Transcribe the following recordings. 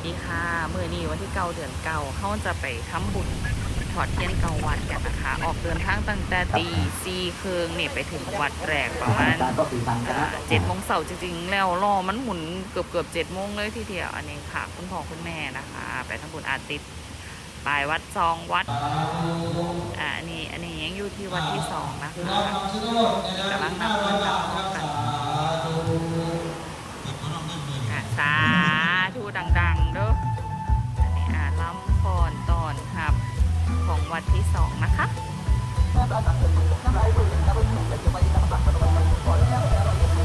สดีค่ะ มื่อนี้วันที่เก้าเดือนเก้าเขาจะไปทำบุญถอดเทียนเกาวัดกันนะคะ ออกเดินทางตั้งแต่ตีสี่ครึ่งนี่ไปถึงวัดแรกประมาณก็คือทางคณะเจ็ดโมงเสาร์จริงๆ แล้วรอมันหมุนเกือบเกือบเจ็ดโมงเลยทีเดียวอันนี้ค่ะ คุณพ่อคุณแม่นะคะ ไปทำบุญอาทิตย์ปลายวัดซองวัดอ่าอันนี้อันนี้ยังอยู่ที่วัดที่สองนะคะกำลังนำเงินนำทองกัน วัดที่สองนะคะ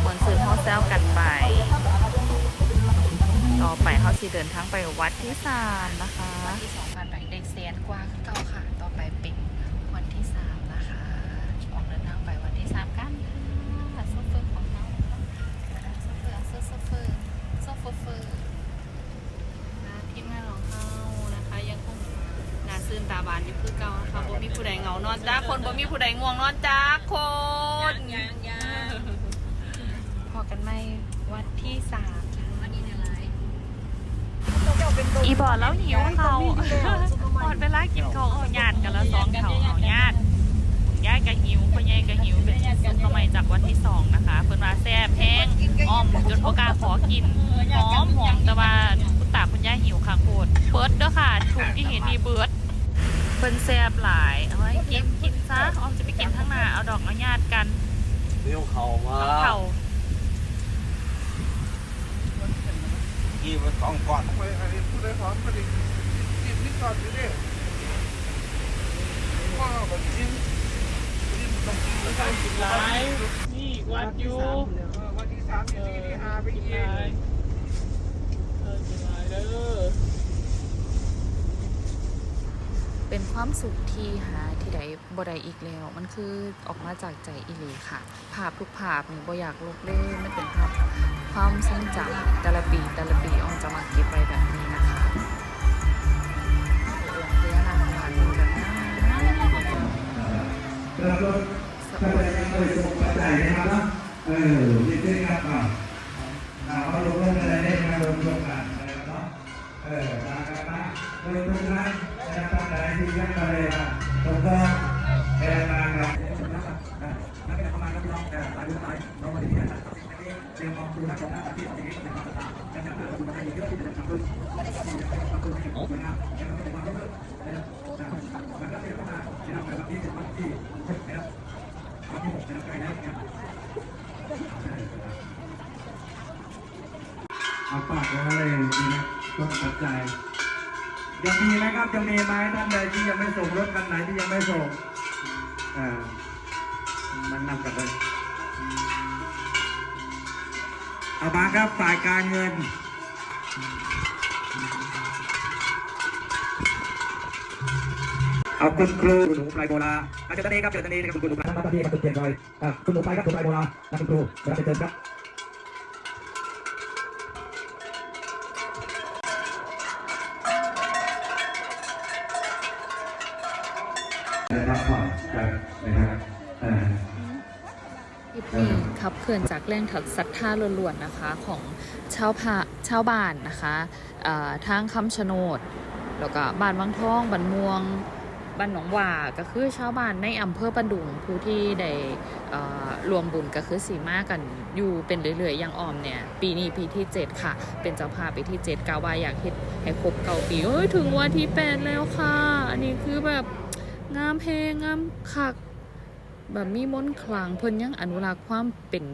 เหมือนซื้อเฮาแซลกันไป ต่อไปเขาสิเดินทางไปวัดที่สามนะคะ นอนจ้าคนบ่มีผู้ใดง่วงนอนจ้าคนยังยังพอกันไหมวัดที่สามวันนี้อะไรอีบอดแล้วหิวเขาพอดเวลากินเขาเอาญาติกันแล้วสองเขาเอาญาติญาติกับหิวพ่อใหญ่กับหิวเป็นซุปทำไมจากวันที่สองนะคะเพิ่นว่าแซ่บแห้งอ้อมจนพกล้าขอกินหอมหอมแต่ว่าคุณตาคุณย่าหิวค่ะโคตรเบิร์ดเด้อค่ะถุงที่เห็นนี่เบิร์ด เพิ่นแซ่บหลาย เอาไว้กินกินซะอ้อมจะไปกินข้างหน้า เอาดอกเอาญาติกันเรียวเขามาเข่ากี่ไปสองก้อนไปอันนี้ผู้ได้พร้อมก็ดิกินนี่ก่อนดิเนี่ยว่าแบบกินกินต้องกินแล้วได้กินหลายนี่วัดอยู่วันที่สามที่สี่ที่ห้าไปกินกิลายนเออกินลายเด้อ เป็นความสุขที่หาที่ใดบ่ได้อีกแล้ว มันคือออกมาจากใจอีหลีค่ะ ภาพทุกภาพนี่บ่อยากลบเลยมันเป็นภาพความทรงจำแต่ละปีแต่ละปีอองจะมาเก็บไว้แบบนี้นะคะเรือนาคาดูแบบนั้นแล้วก็ถ้าไปยังไม่ส่งปัจจัยนะครับเนาะเออนี่คือครับอ่าอ่าเขาลงเรื่องอะไรได้มาลงลงกันอะไรเนาะเออมากันมาลงทุนนะนะ ครับทำอะไรที่ยังอะไรมาตรงก็เออมาครับนักเรียนประมาณนักร้องแต่ตายรู้ตายน้องมาดีนะครับเตรียมความรู้นักร้องนักที่ที่ที่นะครับนะครับคุณมาเยอะที่จะทำด้วยทำด้วยให้ผมนะครับนะครับผมมาเรื่อยๆนะครับมันก็เป็นประมานะครับแบบที่เป็นที่นะครับเอาปากไว้เลยนี่นะรถปัจจั ยังมีไหมครับยังมีไหมท่านใดที่ยังไม่ส่งรถคันไหนที่ยังไม่ส่งอ่ามันนำกันเลยเอามาครับฝ่ายการเงินเอาคุณครูหนูปลายโบราณมาเจอตอนนี้ครับเจอตอนนี้นะครับคุณครูหนูปลายมาตอนนี้มาตุดเทียนเลยอ่าคุณหนูปลายครับหนูปลายโบราณคุณครูรับเชิญครับนะครับ เคลื่อนจากแรงถักศรัทธาล้วนๆนะคะของชาวพะชาวบ้านนะคะทางคำชะโนดแล้วก็บ้านวังทองบ้านม่วงบ้านหนองหว่าก็คือชาวบ้านในอำเภอปันดุงผู้ที่ได้รวมบุญก็คือสีมากันอยู่เป็นเรื่อยๆอย่างออมเนี่ย ปีนี้ปีที่ 7 ค่ะ เป็นเจ้าภาพปีที่ 7กาวาอยากเฮ็ดให้ครบเก่าปีเอ้ยถึงวันที่ 8 แล้วค่ะ อันนี้คือแบบงามเพลงงามคัก แบบมีมนต์ขลังเพิ่นยังอนุรักษ์ความเป็น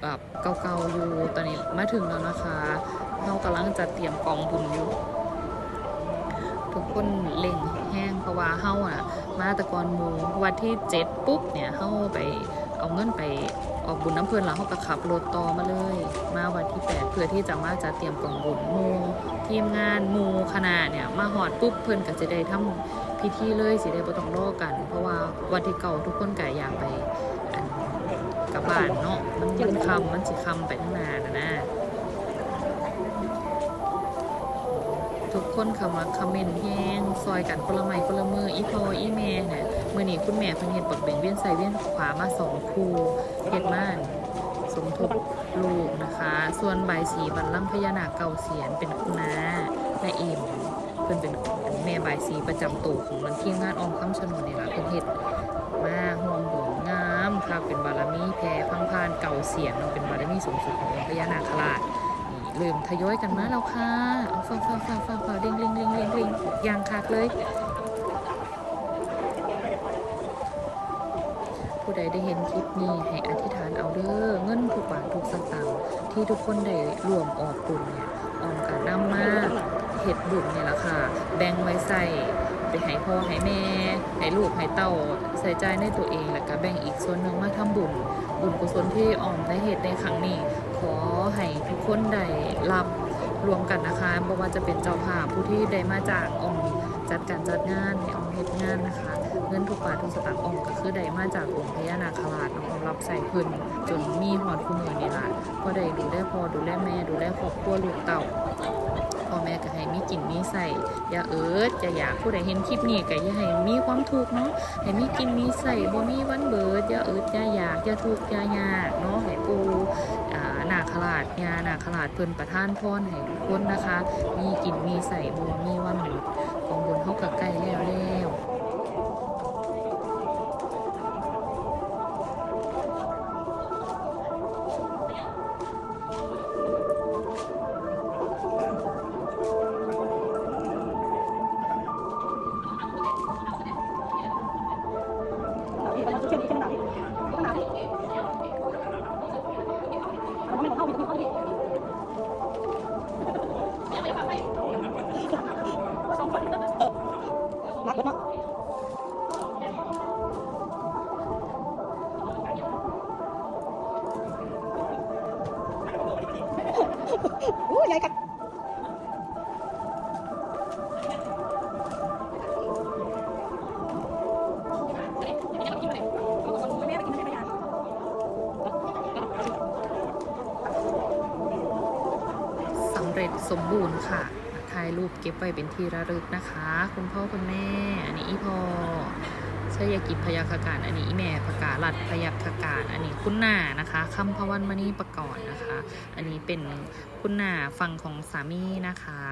แบบเก่าๆอยู่ตอนนี้มาถึงแล้วนะคะเรากำลังจะเตรียมกองบุญอยู่ทุกคนเล่งแห้งเพราะว่าเฮาอะมาตะกอนมูวันที่เจ็ดปุ๊บเนี่ยเฮาไปเอาเงินไปออกบุญน้ำเพลินแล้วเฮาก็ขับรถต่อมาเลย มาวันที่แปดเพื่อที่จะมาจัดเตรียมกองบุญมูทีมงานมูคณะเนี่ยมาหอดปุ๊บเพิ่นก็จะได้ทำ พิธีเลยสิได้บ่ต้องรอกัน เพราะว่าวันที่เก่าทุกคนก็อยากไปกลับบ้านเนาะมันยืนคำมันสิคำไปทั้งนานนะนะทุกคนเข้ามาคอมเมนต์แห้งซอยกันคนละไม้คนละมืออีพออีแม่เนี่ยมื้อนี้คุณแม่เพิ่นเฮ็ดปักเบงเวียนใส่เวียนขวามาสองคู่เฮ็ดม่านสมทบลูกนะคะ ส่วนใบสีบัลลังก์พญานาคเก่าเสียนเป็นคุณน้าแม่เอ็มเพิ่นเป็น แม่บายสีประจำตัวของมันทีมงานออมคำชะโนดนี่ล่ะเพิ่นเฮ็ดมาห่วมบุญงามค่ะเป็นบารมีแผ่พังพานเก่าเสียนเนาเป็นบารมีสูงสุดขององค์พญานาคราชนี่เริ่มทยอยกันมาแล้วค่ะเอาฟังฟังฟังฟังฟังเร่งเร่งเร่งเร่งเร่งยางคักเลย ผู้ใดได้เห็นคลิปนี้ให้อธิษฐานเอาเด้อ เงินทุกบาททุกสตางค์ที่ทุกคนได้รวมออกบุญเนี่ยออมกันนำมา เฮ็ดบุญเนี่ยละค่ะ แบ่งไว้ใส่ไปให้พ่อให้แม่ให้ลูกให้เต้าใส่ใจในตัวเองแล้วก็แบ่งอีกส่วนหนึ่งมาทำบุญ บุญกุศลที่ออมได้เฮ็ดในครั้งนี้ ขอให้ทุกคนได้รับรวมกันนะคะบ่ว่าจะเป็นเจ้าภาพผู้ที่ได้มาจากออมจัดการจัดงานให้ออมเฮ็ดงานนะคะ เงินทุกบาททุกสตางค์ออมก็คือได้มาจากองค์พญานาคราชออมรับใส่เพิ่นจนมีหอดคู่มือนี่ล่ะก็ได้ดูแลพ่อดูแลแม่ดูแลครอบครัวลูกเต่า แม่ก็ให้มีกินมีใส่อย่าเอิดอย่าอยากผู้ใดเห็นคลิปนี้ก็อย่าให้มีความทุกข์เนาะให้มีกินมีใส่บ่มีวันเบิดอย่าเอิดอย่าอยากอย่าทุกข์อย่ายากเนาะให้ปูนาคราชยานาคราชเพิ่นประทานพรให้ทุกคนนะคะ มีกินมีใส่บ่มีวันเบิดกองบุญเฮาก็ใกล้แล้วแล้ว อู้ใหญ่กัดแม่ไปกินไม่ได้สำเร็จสมบูรณ์ค่ะ ถ่ายรูปเก็บไว้เป็นที่ระลึกนะคะ คุณพ่อคุณแม่ อันนี้อีพอชยกิจพยาคการ อันนี้อีแม่ประกาศรัดพยาคการ อันนี้คุณหน้านะคะคำพวันมณีประกอบนะคะ อันนี้เป็นคุณหน้าฟังของสามีนะคะ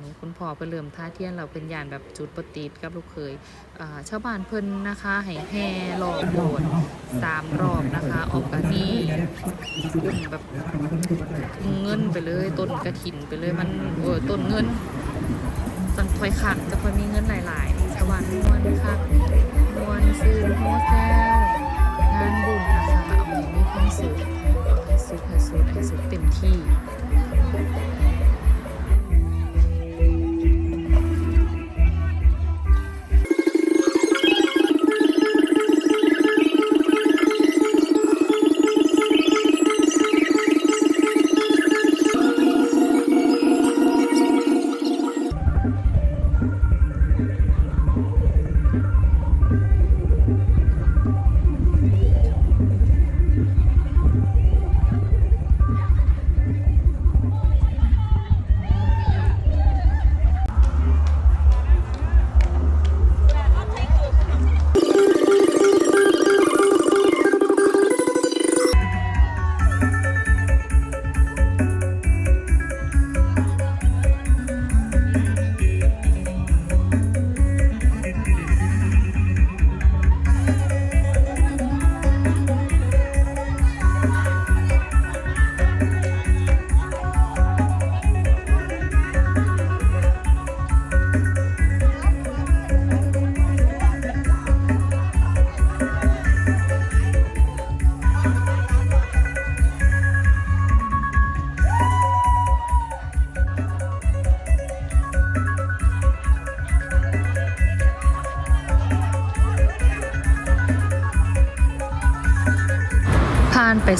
นนี้คุณพ่อเพิ่นเริ่มท่าเทียนเราเป็นยานแบบจุดปฏิดกับลูกเคยอ่าชาวบ้านเพิ่นนะคะให้แห่รอบโบสถ์สามรอบนะคะออกกันนี้แบบเงินไปเลยต้นกระถินไปเลยมันเออต้นเงินจังคอยขักจะคอยมีเงินหลายๆชาวบ้านม้วนคักม้วนซื้อหัวแก้วงานบุญนะคะเอาให้มีความสุขให้สุขให้สุขให้สุขเต็มที่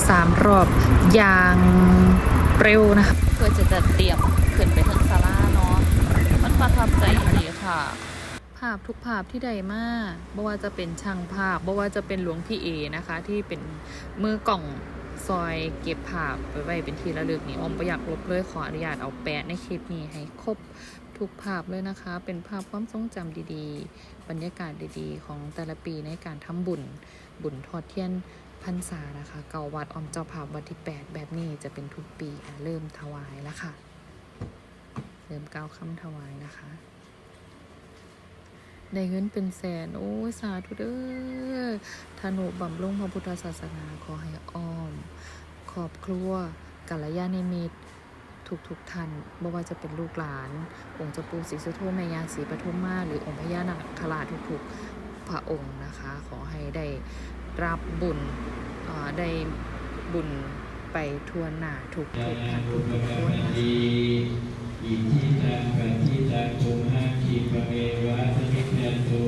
สามรอบอย่างเร็วนะคะเพื่อจะจัดเตรียมขึ้นไปถึงศาลาเนาะมันประทับใจดีค่ะ ภาพทุกภาพที่ใดมาบ่ว่าจะเป็นช่างภาพบ่ว่าจะเป็นหลวงพี่เอนะคะ ที่เป็นมือกล่องซอยเก็บภาพไปไว้เป็นที่ระลึกนี่อมประอยากลบเลยขออนุญาตเอาแปะในคลิปนี้ให้ครบทุกภาพเลยนะคะ เป็นภาพความทรงจำดีๆ บรรยากาศดีๆ ของแต่ละปีในการทำบุญบุญทอดเทียน พรรษานะคะ เก่าวัดออมเจ้าภาพวันที่ 8 แบบนี้จะเป็นทุกปีเริ่มถวายแล้วค่ะ เริ่มก้าวคำถวายนะคะ ได้เงินเป็นแสน โอ้สาธุเด้อธนุบำรุงพระพุทธศาสนาขอให้อ้อมครอบครัวกัลยาณมิตรทุกทุกท่านไม่ว่าจะเป็นลูกหลาน องค์เจ้าปู่ศรีสุโธแม่ยาศรีปทุมมาหรือองค์พญานาคราชทุกๆพระองค์นะคะ ขอให้ได้ รับบุญได้บุญไปทั่วหน้าทุกทุกท่านทุกทุกคนนะอิทิตังปฏิตังตุมหังคิปเมวะสมิจจตุ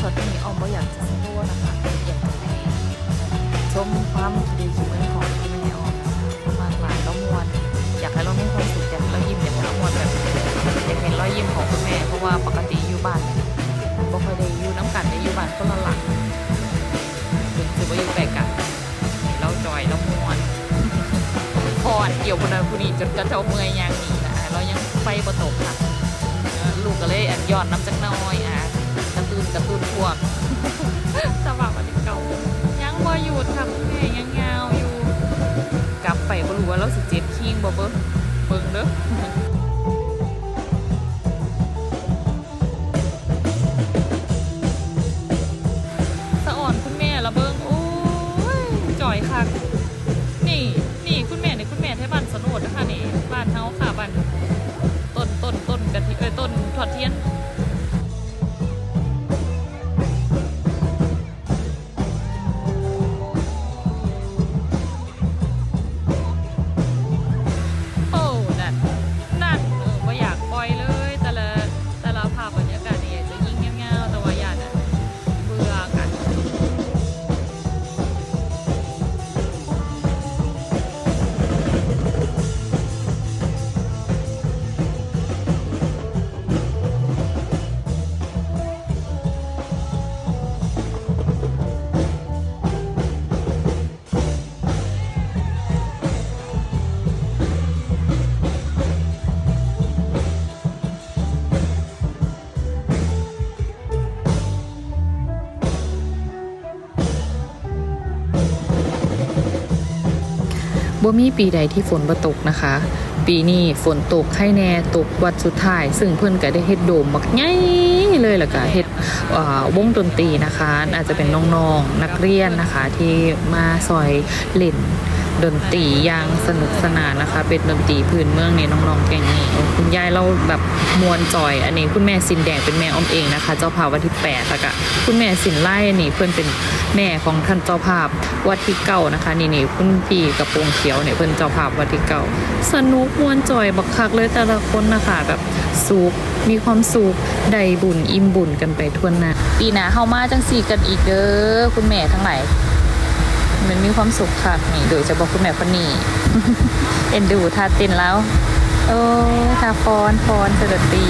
ช็อตนี้ออมบ่อยากจะโลว์นะคะอยากจะให้ชมความดีชีวิตของคุณแม่ออมมากหลายแล้วมวนอยากให้เรามีความสุขอยากให้เรายิ้มอยากให้เรามวนแบบอยากเห็นรอยยิ้มของคุณแม่เพราะว่าปกติอยู่บ้านบ่ค่อยได้อยู่น้ำกันได้อยู่บ้านคนละหลังถึงจะว่าอยู่ไกลกันให้เราจอยเรามวนพอนเกี่ยวคนนั้นคนนี้จนกระเจ้าเมื่อยยางหนีนะเรายังไฟบ่ตกค่ะลูกก็เลยอันยอดน้ำจักน้อย อะกระตุ้นกระตุ้นพวกสว่างวันที่เก่ายังบ่หยุดค่ะคุณแม่ยังยาวอยู่ กลับไปบ่รู้ว่าเราสิเจ็บคิงบ่เบิ่งเบิ่งเด้อสะอ่อนคุณแม่ละเบิ่งโอ้ยจ่อยคักนี่นี่คุณแม่นี่คุณแม่ไทบ้านสนดนะคะนี่บ้านเฮาค่ะบ้านต้นต้นต้นกะทิเอ้ยต้นทอดเทียน บ่มีปีใดที่ฝนบ่ตกนะคะ ปีนี้ฝนตกให้แน่ตกวัดสุดท้าย ซึ่งเพิ่นก็ได้เฮ็ดโดมมักใหญ่เลยล่ะก็เฮ็ดอ่าวงดนตรีนะคะ อาจจะเป็นน้องๆนักเรียนนะคะที่มาซอยเล่น ดนตรีอย่างสนุกสนานนะคะ เป็นดนตรีพื้นเมืองในน้องๆแก่งนี่คุณยายเราแบบมวนจอย อันนี้คุณแม่สินแดงเป็นแม่ออมเองนะคะ เจ้าภาพวันที่8แล้วก็คุณแม่สินไล่อันนี้เพิ่อนเป็นแม่ของท่านเจ้าภาพวัดที่เก้านะคะนี่นี่คุณพี่กระโปรงเขียวเนี่ยเพิ่อนเจ้าภาพวัดที่เก้าสนุกมวนจอยบักคักเลยแต่ละคนนะคะแบบสุขมีความสุขได้บุญอิ่มบุญกันไปทั่วหน้าปีหน้าเฮามาจังสี่กันอีกเด้อคุณแม่ทั้งหลาย มันมีความสุขค่ะนี่โดยจะบอกคุณแม่คนนี้เอ็นดูท่าเต้นแล้ว โอ้ท่าฟอนฟอนสดตี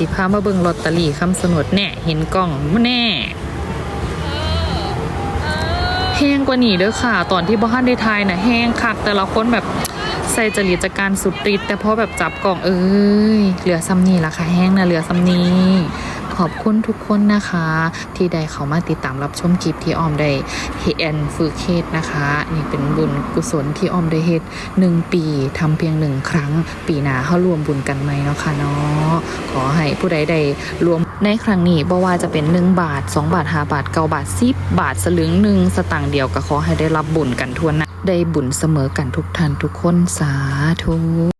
สิพามาเบิ่งลอตเตอรี่คำสนดแน่ เห็นกล่องแน่แห้งกว่านี้เด้อค่ะ ตอนที่บ้านได้ทายน่ะแห้งคักแต่ละคนแบบใส่จริตจากการสุดติดแต่พอแบบจับกล่องเอ้ยเหลือซ้ำนี่ละค่ะ แห้งนะเหลือซ้ำนี้ ขอบคุณทุกคนนะคะ ที่ได้เข้ามาติดตามรับชมคลิปที่ออมได้เฮนฝึกเฮ็ดนะคะ นี่เป็นบุญกุศลที่ออมได้เฮ็ดหนึ่งปีทำเพียงหนึ่งครั้ง ปีหน้าเข้ารวมบุญกันไหมเนาะค่ะเนาะขอให้ผู้ใดได้รวมในครั้งนี้บ่ว่าจะเป็น 1 บาท 2 บาท 5 บาท 9 บาท 10 บาทสลึงหนึ่งสตางค์เดียวก็ขอให้ได้รับบุญกันทั่วหน้าได้บุญเสมอกันทุกท่านทุกคนสาธุ